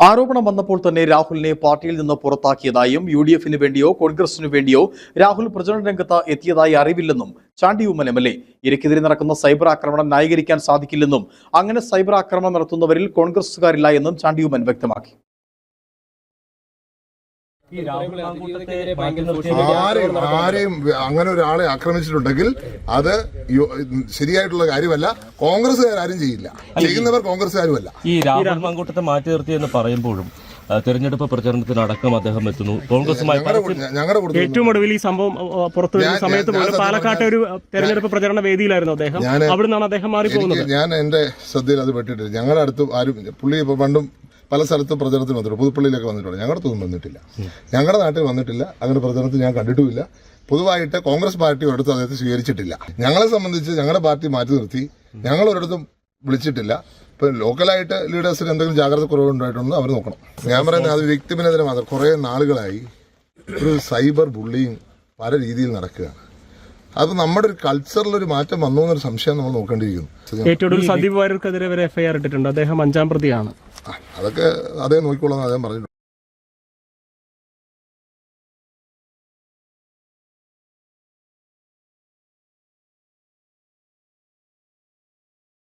ആരോപണം വന്നപ്പോൾ തന്നെ രാഹുലിനെ പാർട്ടിയിൽ നിന്ന് പുറത്താക്കിയതായും യു ഡി എഫിന് വേണ്ടിയോ കോൺഗ്രസിനു വേണ്ടിയോ രാഹുൽ പ്രചരണ രംഗത്ത് എത്തിയതായി അറിവില്ലെന്നും Chandy Oommen M L A. നടക്കുന്ന സൈബർ ആക്രമണം ന്യായീകരിക്കാൻ സാധിക്കില്ലെന്നും അങ്ങനെ സൈബർ ആക്രമണം നടത്തുന്നവരിൽ കോൺഗ്രസുകാരില്ല എന്നും ചാണ്ടി ഉമ്മൻ വ്യക്തമാക്കി. ആരെയും ആരെയും അങ്ങനെ ഒരാളെ ആക്രമിച്ചിട്ടുണ്ടെങ്കിൽ അത് ശരിയായിട്ടുള്ള കാര്യമല്ല. കോൺഗ്രസ്സുകാരും ചെയ്യില്ല. ചെയ്യുന്നവർ കോൺഗ്രസ്സുകാരുമല്ല. ഈ രാഹുൽ മാങ്കൂട്ടത്തെ മാറ്റി നിർത്തി എന്ന് പറയുമ്പോഴും തെരഞ്ഞെടുപ്പ് പ്രചരണത്തിനടക്കം അദ്ദേഹം എത്തുന്നു. കോൺഗ്രസുമായി ഏറ്റവും ഒടുവിൽ ഈ സംഭവം പുറത്തു വരുന്ന സമയത്ത് പോലും പാലക്കാട്ടെ ഒരു തെരഞ്ഞെടുപ്പ് പ്രചരണ വേദിയിലായിരുന്നു അദ്ദേഹം. അവിടുന്നാണ് അദ്ദേഹം മാറിപ്പോകുന്നത്. പോകുന്നത് ഞാൻ എന്റെ ശ്രദ്ധയിൽ അത് പെട്ടിട്ടില്ല. ഞങ്ങളുടെ അടുത്ത് ആരും പുള്ളി ഇപ്പൊ പണ്ടും പല സ്ഥലത്തും പ്രചരണത്തിന് വന്നിട്ടുണ്ട്. പുതുപ്പള്ളിയിലൊക്കെ വന്നിട്ടുണ്ട്. ഞങ്ങളുടെ അടുത്തൊന്നും വന്നിട്ടില്ല. ഞങ്ങളുടെ നാട്ടിൽ വന്നിട്ടില്ല. അങ്ങനെ പ്രചരണത്തിൽ ഞാൻ കണ്ടിട്ടുമില്ല. പൊതുവായിട്ട് കോൺഗ്രസ് പാർട്ടി ഒരിടത്തും അദ്ദേഹത്തെ സ്വീകരിച്ചിട്ടില്ല. ഞങ്ങളെ സംബന്ധിച്ച് ഞങ്ങളുടെ പാർട്ടി മാറ്റി നിർത്തി. ഞങ്ങൾ ഒരിടത്തും വിളിച്ചിട്ടില്ല. ഇപ്പം ലോക്കലായിട്ട് ലീഡേഴ്സിന് എന്തെങ്കിലും ജാഗ്രത കുറവുണ്ടായിട്ടുണ്ടോ അവർ നോക്കണം. ഞാൻ പറയുന്നത് അത് വ്യക്തിപരത്തിന് മാത്രം. കുറേ നാളുകളായി ഒരു സൈബർ ബുള്ളിങ് പല രീതിയിൽ നടക്കുകയാണ്. അത് നമ്മുടെ ഒരു കൾച്ചറിൽ ഒരു മാറ്റം വന്നു എന്നൊരു സംശയം നമ്മൾ നോക്കേണ്ടിയിരിക്കുന്നു. ഏറ്റവും സന്ദീപ് വാര്യർക്കെതിരെ വരെ എഫ്ഐആർ ഇട്ടിട്ടുണ്ട്. അദ്ദേഹം അഞ്ചാം പ്രതിയാണ്. അതൊക്കെ അതേ നോക്കിക്കോളാം അദ്ദേഹം പറഞ്ഞിട്ടുണ്ട്